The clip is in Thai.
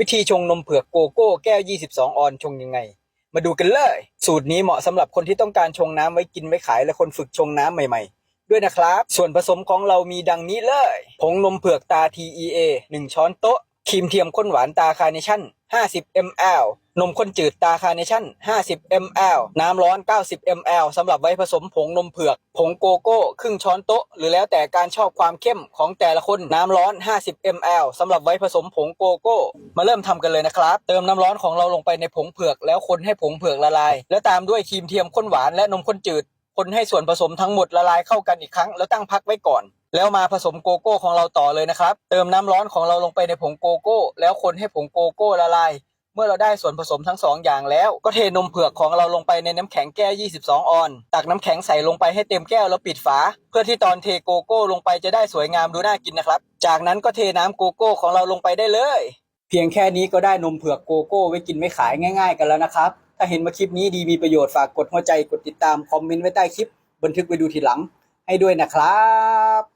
วิธีชงนมเผือกโกโก้แก้ว 22 ออนชงยังไง มาดูกันเลย สูตรนี้เหมาะสำหรับคนที่ต้องการชงน้ำไว้กินไว้ขายและคนฝึกชงน้ำใหม่ ๆ ด้วยนะครับ ส่วนผสมของเรามีดังนี้เลย ผงนมเผือกตา TEA 1 ช้อนโต๊ะ ครีมเทียมข้นหวานตาคาร์เนชั่น 50 ml นมข้นจืดตาคาเนชั่น 50 ml น้ำร้อน 90 ml สำหรับไว้ผสมผงนมเผือก ผงโกโก้ ครึ่งช้อนโต๊ะ หรือแล้วแต่การชอบความเข้มของแต่ละคน น้ำร้อน 50 ml สำหรับไว้ผสมผงโกโก้ มาเริ่มทำกันเลยนะครับ เติมน้ำร้อนของเราลงไปในผงเผือก แล้วคนให้ผงเผือกละลาย แล้วตามด้วยครีมเทียมข้นหวานและนมข้นจืด คนให้ส่วนผสมทั้งหมดละลายเข้ากันอีกครั้ง แล้วตั้งพักไว้ก่อน แล้วมาผสมโกโก้ของเราต่อเลยนะครับ เติมน้ำร้อนของเราลงไปในผงโกโก้ แล้วคนให้ผงโกโก้ละลาย เมื่อเราได้ส่วนผสมทั้งสองอย่างแล้ว ก็เทนมเผือกของเราลงไปในน้ำแข็งแก้ว 22 ออน ตักน้ำแข็งใส่ลงไปให้เต็มแก้วแล้วปิดฝา เพื่อที่ตอนเทโกโก้ลงไปจะได้สวยงามดูน่ากินนะครับ จากนั้นก็เทน้ำโกโก้ของเราลงไปได้เลย เพียงแค่นี้ก็ได้นมเผือกโกโก้ไว้กินไว้ขายง่าย ๆ กันแล้วนะครับ ถ้าเห็นว่าคลิปนี้ดีมีประโยชน์ฝากกดหัวใจกดติดตามคอมเมนต์ไว้ใต้คลิป บันทึกไว้ดูทีหลังให้ด้วยนะครับ